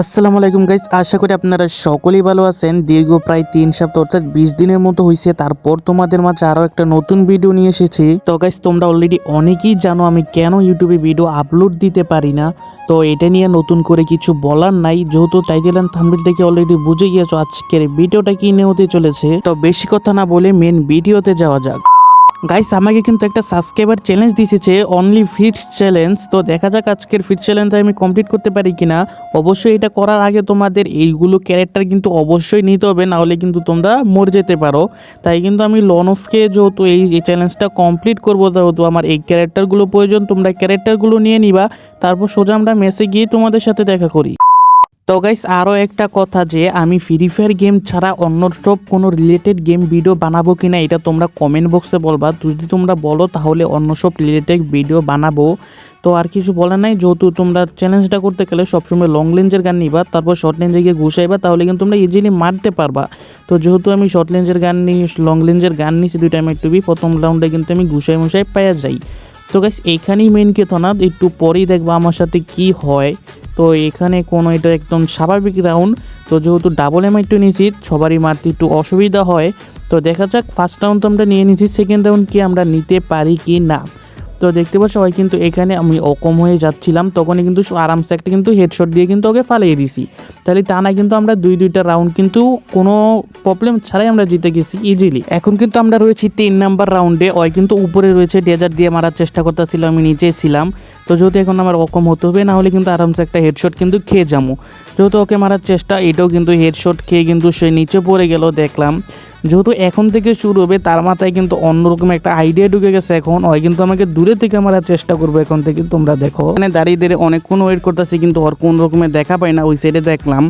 আসসালামু আলাইকুম গাইস আশা করি আপনারা সকলেই ভালো আছেন। দীর্ঘ প্রায় তিন সপ্তাহ, অর্থাৎ বিশ দিনের মতো হয়েছে তারপর তোমাদের মাঝে আরও একটা নতুন ভিডিও নিয়ে এসেছি। তো গাইস তোমরা অলরেডি অনেকেই জানো আমি কেন ইউটিউবে ভিডিও আপলোড দিতে পারি না। তো, এটা নিয়ে নতুন করে কিছু বলার নাই। যেহেতু টাইটেল অ্যান্ড থাম্বনেল থেকে অলরেডি বুঝে গিয়েছো আজকের ভিডিওটা কি হতে চলেছে। তো, বেশি কথা না বলে মেন ভিডিওতে যাওয়া যাক। গাইস আমাকে কিন্তু একটা সাবস্ক্রাইবার চ্যালেঞ্জ দিয়েছে অনলি ফিটস চ্যালেঞ্জ তো দেখা যাক আজকের ফিট চ্যালেঞ্জ আমি কমপ্লিট করতে পারি কিনা। অবশ্যই এটা করার আগে তোমাদের এইগুলো ক্যারেক্টার কিন্তু অবশ্যই নিতে হবে না হলে কিন্তু তোমরা মরে যেতে পারো। তাই কিন্তু আমি লন অফকে যেহেতু এই চ্যালেঞ্জটা কমপ্লিট করব, যেহেতু আমার এই ক্যারেক্টারগুলো প্রয়োজন, তোমরা ক্যারেক্টারগুলো নিয়ে নিবা। তারপর সোজা আমরা মেসে গিয়ে তোমাদের সাথে দেখা করি। তো গাইস আরও একটা কথা যে, আমি ফ্রি ফায়ার গেম ছাড়া অন্য সব কোনো রিলেটেড গেম ভিডিও বানাবো কি না এটা তোমরা কমেন্ট বক্সে বলবা। যদি তোমরা বলো, তাহলে অন্য সব রিলেটেড ভিডিও বানাবো। তো আর কিছু বলার নাই, যেহেতু তোমরা চ্যালেঞ্জটা করতে গেলে সবসময় লং লেঞ্জের গান নিবা, তারপর শর্ট লেঞ্জে গিয়ে ঘুষাইবা তাহলে কিন্তু তোমরা ইজিলি মারতে পারবা। তো যেহেতু আমি শর্ট লেঞ্জের গান নিই লং লেঞ্জের গান নিছি, দুইটা আমি একটু প্রথম রাউন্ডে কিন্তু আমি ঘুষাই মুষাই পাইয়া যাই। তো গাইস এইখানেই মেন কথা না একটু পরেই দেখবা আমার সাথে কি হয়। তো এখানে কোনো এটা একদম স্বাভাবিক রাউন্ড তো যেহেতু ডাবল এম একটু নিয়েছি, সবারই মারতে একটু অসুবিধা হয়। তো দেখা যাক ফার্স্ট রাউন্ড তো আমরা নিয়ে নিয়েছি সেকেন্ড রাউন্ড কি আমরা নিতে পারি কি না। তো দেখতে পাচ্ছ ওই কিন্তু এখানে আমি অকম হয়ে যাচ্ছিলাম, তখনই কিন্তু আরামসে একটা কিন্তু হেডশট দিয়ে কিন্তু ওকে ফালিয়ে দিছি। তাহলে তা না কিন্তু আমরা দুই দুইটা রাউন্ড কিন্তু কোনো প্রবলেম ছাড়াই আমরা জিতে গেছি ইজিলি এখন কিন্তু আমরা রয়েছি তিন নাম্বার রাউন্ডে ওই কিন্তু উপরে রয়েছে ডেজার্ট দিয়ে মারার চেষ্টা করতেছিল, আমি নিচে ছিলাম। তো যেহেতু এখন আমার অকম হতে হবে, না হলে কিন্তু আরামসে একটা হেডশট কিন্তু খেয়ে যাব। যেহেতু ওকে মারার চেষ্টা, এটাও কিন্তু হেডশট খেয়ে কিন্তু সে নিচে পড়ে গেল, দেখলাম। যেহেতু এখন থেকে শুরু হবে, তার মাথায় কিন্তু অন্যরকম একটা আইডিয়া ঢুকে গেছে এখন। ওই কিন্তু আমাকে দূরে থেকে মারার চেষ্টা করব এখন থেকে, তোমরা দেখো। মানে দাঁড়িয়ে দাঁড়িয়ে অনেকক্ষণ ওয়েট করতেছি, কিন্তু ওর কোন রকমের দেখা পাই না, ওই সাইডে দেখলাম।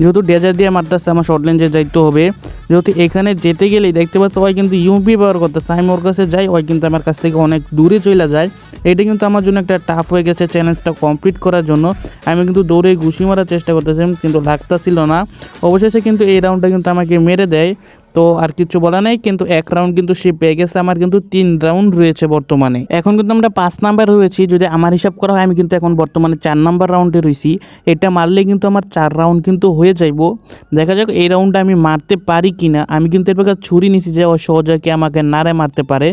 যেহেতু ডেজার দিয়ে মারতেছে, আমার শর্ট লেঞ্জে যাইতে হবে। যেহেতু এখানে যেতে গেলেই দেখতে পাচ্ছ, ওই কিন্তু ইউপি ব্যবহার করতেছে। আমি ওর কাছে যাই, ওই কিন্তু আমার কাছ থেকে অনেক দূরে চলে যায়। এটা কিন্তু আমার জন্য একটা টাফ হয়ে গেছে চ্যালেঞ্জটা কমপ্লিট করার জন্য। আমি কিন্তু দৌড়ে ঘুষি মারার চেষ্টা করতেছিলাম কিন্তু লাগতাছিল না। অবশেষে কিন্তু এই রাউন্ডটা কিন্তু আমাকে মেরে দেয়। তো আর কিছু বলা নেই, কিন্তু এক রাউন্ড কিন্তু সে পেয়ে গেছে। আমার কিন্তু তিন রাউন্ড রয়েছে বর্তমানে। এখন কিন্তু আমরা পাঁচ নাম্বার রয়েছি। যদি আমার হিসাব করা হয়, আমি কিন্তু এখন বর্তমানে চার নাম্বার রাউন্ডে রয়েছি। এটা মারলে কিন্তু আমার চার রাউন্ড কিন্তু হয়ে যাইব। দেখা যাক এই রাউন্ডটা আমি মারতে পারি কি না আমি কিন্তু এর ছুরি নিছি যে ও সহজে আমাকে নাড়ে মারতে পারে।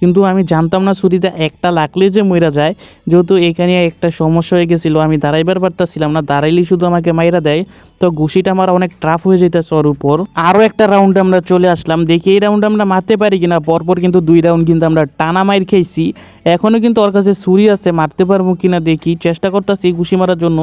কিন্তু আমি জানতাম না ছুরিতে একটা লাগলে যে মইরা যায়। যেহেতু এখানে একটা সমস্যা হয়ে গেছিল, আমি দাঁড়াইবার পারতাছিলাম না। দাঁড়াইলেই শুধু আমাকে মাইরা দেয়। তো ঘুষিটা আমার অনেক ট্রাফ হয়ে যেতেছে ওর উপর। আরও একটা রাউন্ডে আমরা চলে আসলাম। দেখি এই রাউন্ড আমরা মারতে পারি কিনা। পরপর কিন্তু দুই রাউন্ড কিন্তু আমরা টানা মাইর খেয়েছি। এখনও কিন্তু ওর কাছে সুরি আছে, মারতে পারব কিনা দেখি। চেষ্টা করতেছি ঘুষি মারার জন্য।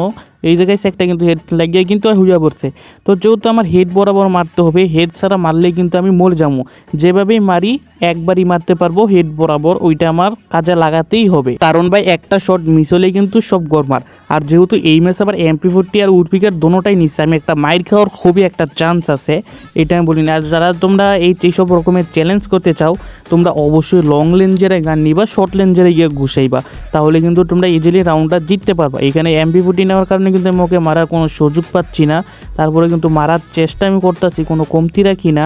এই জায়গায় একটা কিন্তু হেড লাগিয়ে কিন্তু হুইয়া পড়ছে। তো যেহেতু আমার হেড বরাবর মারতে হবে হেড ছাড়া মারলে কিন্তু আমি মরে যাব। যেভাবেই মারি, একবারই মারতে পারব হেড বরাবর ওইটা আমার কাজে লাগাতেই হবে। কারণ ভাই, একটা শট মিস হলে কিন্তু সব গরমার আর যেহেতু এই ম্যাচ আবার এমপি ফোরটি আর উডপিকার দোনোটাই নিচ্ছে, আমি একটা মাইর খাওয়ার খুবই একটা চান্স আছে, এটা আমি বলি না আর যারা তোমরা এই যেসব রকমের চ্যালেঞ্জ করতে চাও, তোমরা অবশ্যই লং লেঞ্জেরে গান নিবা শর্ট লেঞ্জেরে গিয়ে ঘুষাইবা। তাহলে কিন্তু তোমরা ইজিলি রাউন্ডটা জিততে পারবা। এখানে এমপি ফোরটি নেওয়ার কারণে কিন্তু আমি ওকে মারার কোনো সুযোগ পাচ্ছি না। তারপরে কিন্তু মারার চেষ্টা আমি করতেছি, কোনো কমতি রাখি না।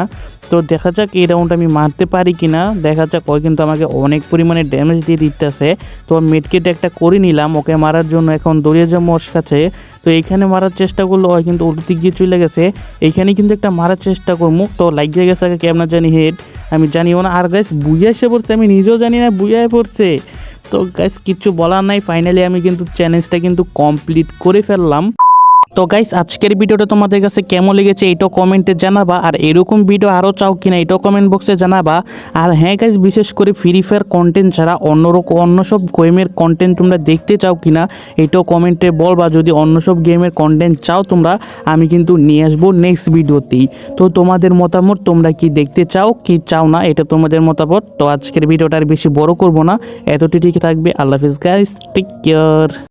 তো দেখা যাক এই রাউন্ড আমি মারতে পারি কি না। দেখা যাক ওই কিন্তু আমাকে অনেক পরিমাণে ড্যামেজ দিয়ে দিতেছে। তো মেডকেট একটা করে নিলাম, ওকে মারার জন্য এখন দৌড়িয়ে যাব ওর কাছে। তো এইখানে মারার চেষ্টা করল ওই কিন্তু উল্টি গিয়ে চলে গেছে। এইখানে কিন্তু একটা মারার চেষ্টা করব। তো লাগিয়ে গেছে আগে, কেমন জানি হেড আমি জানিও না। আর গাইস বুইয়া এসে পড়ছে, আমি নিজেও জানি না বুইয়ায় পড়ছে। তো গাইস কিছু বলার নাই। ফাইনালি আমি কিন্তু চ্যালেঞ্জটা কিন্তু কমপ্লিট করে ফেললাম। তো গাইস আজকের ভিডিওটা তোমাদের কাছে কেমন লেগেছে এটাও কমেন্টে জানাবা, আর এরকম ভিডিও আরও চাও কিনা এটাও কমেন্ট বক্সে জানাবা। আর হ্যাঁ গাইস বিশেষ করে ফ্রি ফায়ার কন্টেন্ট ছাড়া অন্য রকম অন্য সব গেমের কন্টেন্ট তোমরা দেখতে চাও কিনা এটাও কমেন্টে বলবা। যদি অন্য সব গেমের কন্টেন্ট চাও তোমরা, আমি কিন্তু নিয়ে আসব নেক্সট ভিডিওতেই তো তোমাদের মতামত তোমরা কি দেখতে চাও, কি চাও না, এটা তোমাদের মতামত। তো আজকের ভিডিওটা আর বেশি বড় করব না। এতটি ঠিক থাকবে। আল্লাহ হাফিজ গাইস টেক কেয়ার